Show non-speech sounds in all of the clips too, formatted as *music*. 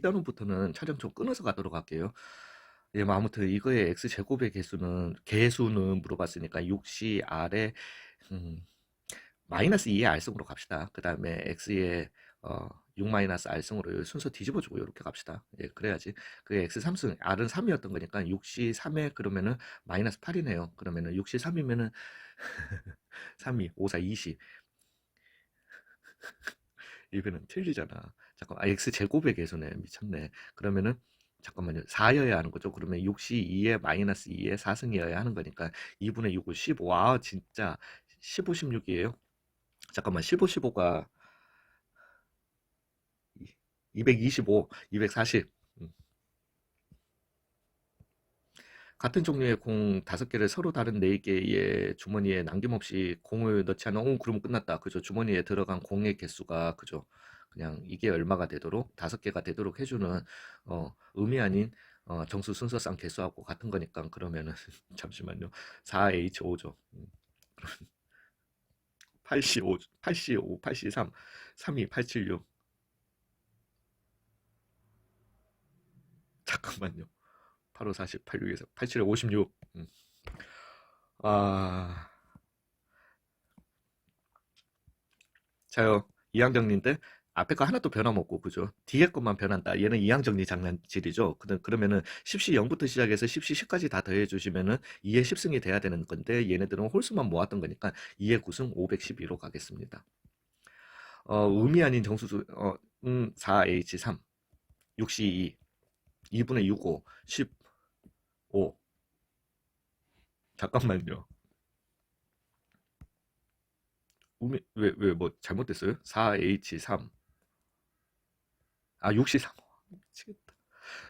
2단원부터는 촬영 좀 끊어서 가도록 할게요. 예, 뭐 아무튼 이거의 x 제곱의 개수는 개수는 물어봤으니까 6c r에 음, 마이너스 2의 r승으로 갑시다. 그 다음에 x의 어, 6 마이너스 r승으로 순서 뒤집어주고 이렇게 갑시다. 예, 그래야지. 그 x 3승 r은 3이었던 거니까 6c 3에 그러면은 마이너스 8이네요. 그러면은 6c 3이면은 3이 5, 4, 20 이거는 틀리잖아. 잠깐, 아, x 제곱의 개수네. 미쳤네. 그러면은 잠깐만요. 4여야 하는 거죠. 그러면 6시 2에 마이너스 2에 4승이어야 하는 거니까 2분의 6은 15. 와, 진짜 15, 16이에요. 잠깐만, 15, 15가 225, 240. 같은 종류의 공 5개를 서로 다른 4개의 주머니에 남김없이 공을 넣지 않으면 오, 그러면 끝났다. 그죠? 주머니에 들어간 공의 개수가 그죠? 그냥 이게 얼마가 되도록 5개가 되도록 해 주는 어, 의미 아닌 어, 정수 순서상 개수하고 같은 거니까 그러면은 *laughs* 잠시만요. 4H5죠. 음. 85, 85, 83, 32, 876. 잠깐만요. 8, 5, 40, 8, 6에서 87, 56. 음. 아. 자요. 이항정리인데 앞에 거 하나도 변함없고 그죠? 뒤에 것만 변한다. 얘는 이항정리 장난질이죠. 그러- 그러면은 10시 0부터 시작해서 10시 10까지 다 더해 주시면은 2의 10승이 돼야 되는 건데 얘네들은 홀수만 모았던 거니까 2의 9승 512로 가겠습니다. 어, 의미 아닌 정수수 어, 음, 4H3 6C2 2분의 65 15 잠깐만요. 의미 왜왜 뭐 잘못됐어요? 4H3 아 63. 미치겠다.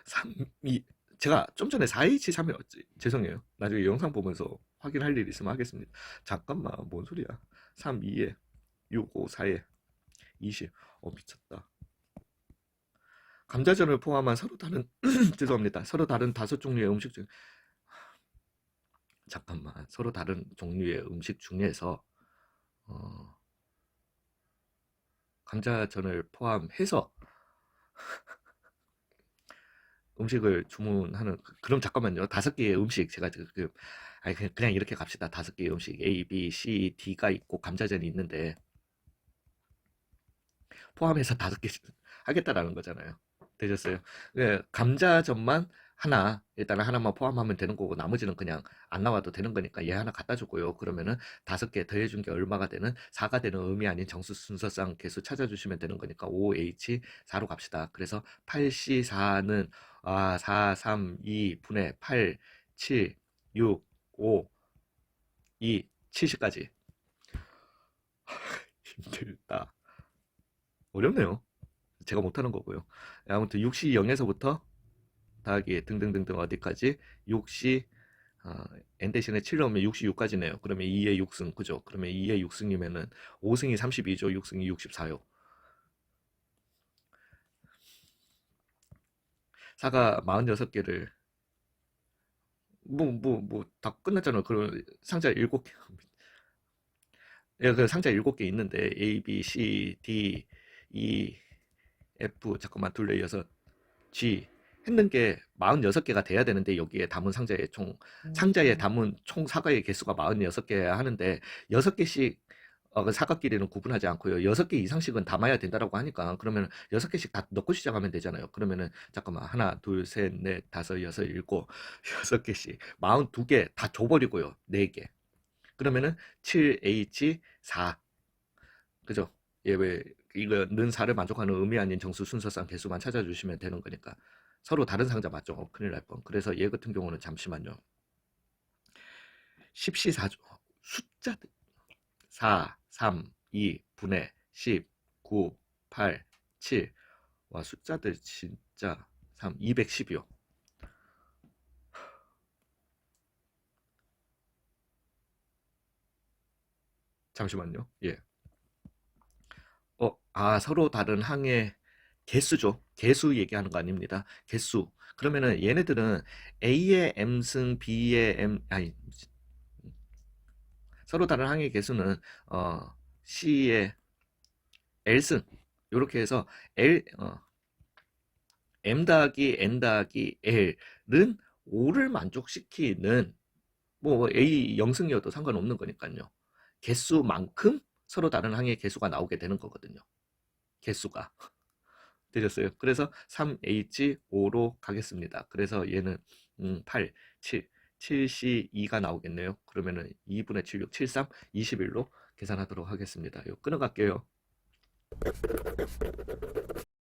3 2 제가 좀 전에 4H3이었지. 죄송해요. 나중에 영상 보면서 확인할 일 있으면 하겠습니다. 잠깐만 뭔 소리야? 3 2에 6 5 4에 20. 어 미쳤다. 감자전을 포함한 서로 다른 *clears throat* 죄송합니다. 서로 다른 다섯 종류의 음식 중 잠깐만 서로 다른 종류의 음식 중에서 어, 감자전을 포함해서 *laughs* 음식을 주문하는 그럼 잠깐만요. 다섯 개의 음식 제가 지금 그 아니 그냥, 그냥 이렇게 갑시다. 다섯 개의 음식 A, B, C, D가 있고 감자전이 있는데 포함해서 다섯 개 *laughs* 하겠다라는 거잖아요. 되셨어요? 예, 감자전만 하나 일단 하나만 포함하면 되는 거고 나머지는 그냥 안 나와도 되는 거니까 얘 하나 갖다 주고요. 그러면은 다섯 개 더해준 게 얼마가 되는 4가 되는 의미 아닌 정수 순서상 개수 찾아주시면 되는 거니까 5H 4로 갑시다. 그래서 8C4는 아, 4, 3, 2 분의 8, 7, 6, 5, 2, 70까지. 힘들다. 어렵네요. 제가 못하는 거고요. 아무튼 6시 0에서부터 더하기 등등등등 어디까지 6시 어, n 대신에 7 넣으면 6시 6까지네요. 그러면 2의 6승 그죠? 그러면 2의 6승이면은 5승이 32죠. 6승이 64요. 4가 46개를 뭐 뭐 뭐 다 끝났잖아요. 그럼 상자 7개 예, 그 상자 7개 있는데 A, B, C, D, E, F 잠깐만 둘레 이어서 G 했는 게 46개가 돼야 되는데 여기에 담은 상자의 총 상자에 담은 총 사과의 개수가 46개야 하는데 6개씩 어, 그 사과끼리는 구분하지 않고요. 6개 이상씩은 담아야 된다라고 하니까 그러면 6개씩 다 넣고 시작하면 되잖아요. 그러면은 잠깐만 하나, 둘, 셋, 넷, 다섯, 여섯, 일곱, *laughs* 여섯 개씩 42개 다 줘버리고요. 4개. 그러면은 7H4 그죠? 얘왜 이거 는 4를 만족하는 의미 아닌 정수 순서상 개수만 찾아주시면 되는 거니까 서로 다른 상자 맞죠? 어, 큰일 날 뻔. 그래서 얘 같은 경우는 잠시만요. 10시4조 숫자들 4, 3, 2, 분의 10, 9, 8, 7. 와, 숫자들 진짜 3, 210이요. 잠시만요. 예. 어, 아, 서로 다른 항의 개수죠. 개수 얘기하는 거 아닙니다. 개수. 그러면은 얘네들은 A의 M승, B의 M, 아니, 서로 다른 항의 개수는 어, C의 L승. 이렇게 해서 L, 어, m 더하기 n 더하기 l은 5를 만족시키는 뭐 a 영승이어도 상관없는 거니까요. 개수만큼 서로 다른 항의 개수가 나오게 되는 거거든요. 개수가 *laughs* 되셨어요. 그래서 3H5로 가겠습니다. 그래서 얘는 음, 8, 7, 7C2가 나오겠네요. 그러면은 2분의 7, 6, 7, 3, 21로 계산하도록 하겠습니다. 이거 끊어갈게요.